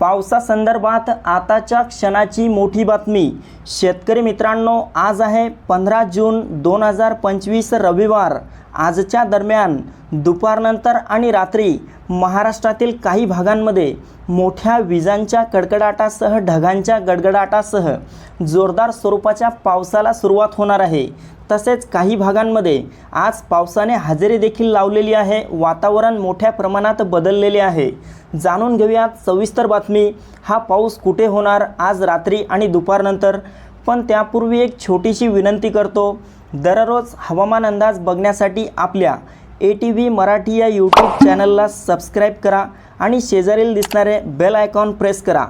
पावसासंदर्भात आताच्या क्षणाची मोठी बातमी. शेतकरी मित्रांनो आज आहे पंधरा जून दोन हजार पंचवीस रविवार. आजच्या दरम्यान दुपारनंतर आणि रात्री महाराष्ट्रातील काही भागांमध्ये मोठ्या विजांच्या कडकडाटासह ढगांच्या गडगडाटासह जोरदार स्वरूपाच्या पावसाला सुरुवात होणार आहे. तसेच काही भागांमध्ये आज पावसाने हजेरी देखील लावलेली आहे. वातावरण मोठ्या प्रमाणात बदललेले आहे. जाणून घेऊयात सविस्तर बातमी. हा पाऊस कुठे होणार? आज रात्री आणि दुपारनंतर. पण त्यापूर्वी एक छोटीशी विनंती करतो. दररोज हवामान अंदाज बघण्यासाठी आपल्या ए टी व्ही मराठी या यूट्यूब चॅनलला सबस्क्राईब करा आणि शेजारील दिसणारे बेल आयकॉन प्रेस करा.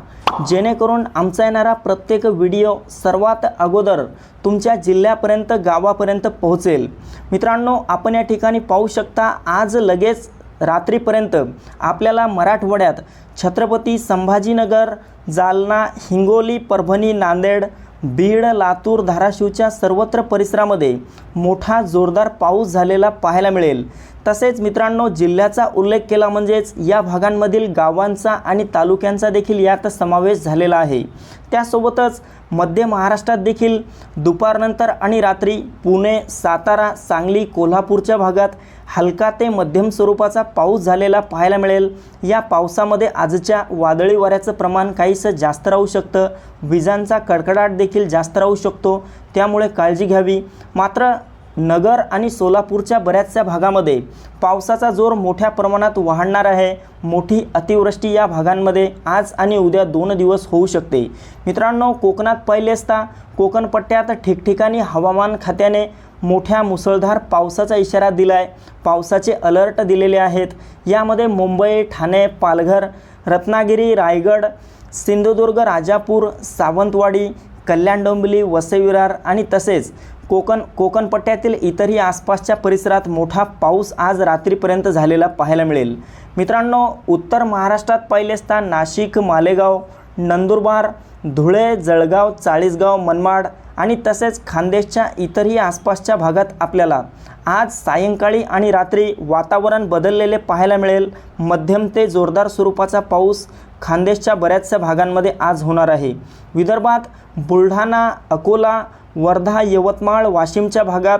जेणेकरून आमचा येणारा प्रत्येक व्हिडिओ सर्वात अगोदर तुमच्या जिल्ह्यापर्यंत गावापर्यंत पोहोचेल. मित्रांनो आपण या ठिकाणी पाहू शकता आज लगेच रात्रीपर्यंत आपल्याला मराठवाड्यात छत्रपती संभाजीनगर जालना हिंगोली परभणी नांदेड बीड लातूर धाराशिवच्या सर्वत्र परिसरामध्ये मोठा जोरदार पाऊस झालेला पाहायला मिळेल. तसेच मित्रांनो जिल्ह्याचा उल्लेख केला म्हणजेच या भागांमधील गावांचा आणि तालुक्यांचा देखील यात समावेश झालेला आहे. त्यासोबतच मध्य महाराष्ट्रात देखील दुपारनंतर आणि रात्री पुणे सातारा सांगली कोल्हापूरच्या भागात हलका ते मध्यम स्वरूपाचा पाऊस झालेला पाहायला मिळेल. या पावसामध्ये आजच्या वादळी वाऱ्याचं प्रमाण काहीसं जास्त राहू शकतं. विजांचा कडकडाट देखील जास्त राहू शकतो. त्यामुळे काळजी घ्यावी. मात्र नगर आणि सोलापूरच्या बऱ्याचशा भागामध्ये पावसाचा जोर मोठ्या प्रमाणात वाढणार आहे. मोठी अतिवृष्टी या भागांमध्ये आज आणि उद्या दोन दिवस होऊ शकते. मित्रांनो कोकणात पहिले असता कोकणपट्ट्यात ठिकठिकाणी हवामान खात्याने मोठ्या मुसळधार पावसाचा इशारा दिला आहे पावसाचे अलर्ट दिलेले आहेत. यामध्ये मुंबई ठाणे पालघर रत्नागिरी रायगड सिंधुदुर्ग राजापूर सावंतवाडी कल्याण डोंबिवली वसई विरार आणि तसेच कोकण कोकणपट्ट्यातील इतरही आसपासच्या परिसरात मोठा पाऊस आज रात्रीपर्यंत झालेला पाहायला मिळेल. मित्रांनो उत्तर महाराष्ट्रात पाहिले असता नाशिक मालेगाव नंदुरबार धुळे जळगाव चाळीसगाव मनमाड आणि तसेच खानदेशच्या इतरही आसपासच्या भागात आपल्याला आज सायंकाळी आणि रात्री वातावरण बदललेले पाहायला मिळेल. मध्यम ते जोरदार स्वरूपाचा पाऊस खानदेशच्या बऱ्याचशा भागांमध्ये आज होणार आहे. विदर्भात बुलढाणा अकोला वर्धा यवतमाळ वाशिमच्या भागात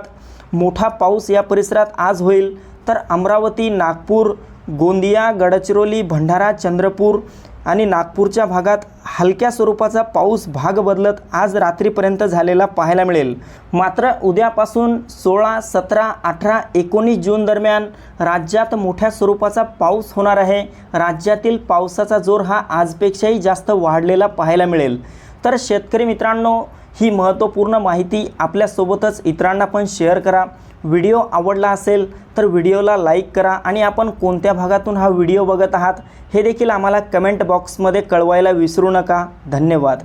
मोठा पाऊस या परिसरात आज होईल तर अमरावती नागपूर गोंदिया गडचिरोली भंडारा चंद्रपूर आणि नागपूरच्या भागात हलक्या स्वरूपाचा पाऊस भाग बदलत आज रात्रीपर्यंत झालेला पाहायला मिळेल. मात्र उद्यापासून सोळा सतरा अठरा एकोणीस जून दरम्यान राज्यात मोठ्या स्वरूपाचा पाऊस होणार आहे. राज्यातील पावसाचा जोर हा आजपेक्षाही जास्त वाढलेला पाहायला मिळेल. तर शेतकरी मित्रांनो ही महत्त्वपूर्ण माहिती आपल्यासोबतच इतरांना पण शेअर करा. व्हिडिओ आवडला असेल तर व्हिडिओला लाईक करा आणि आपण कोणत्या भागातून हा व्हिडिओ बघत आहात हे देखील आम्हाला कमेंट बॉक्समध्ये कळवायला विसरू नका. धन्यवाद.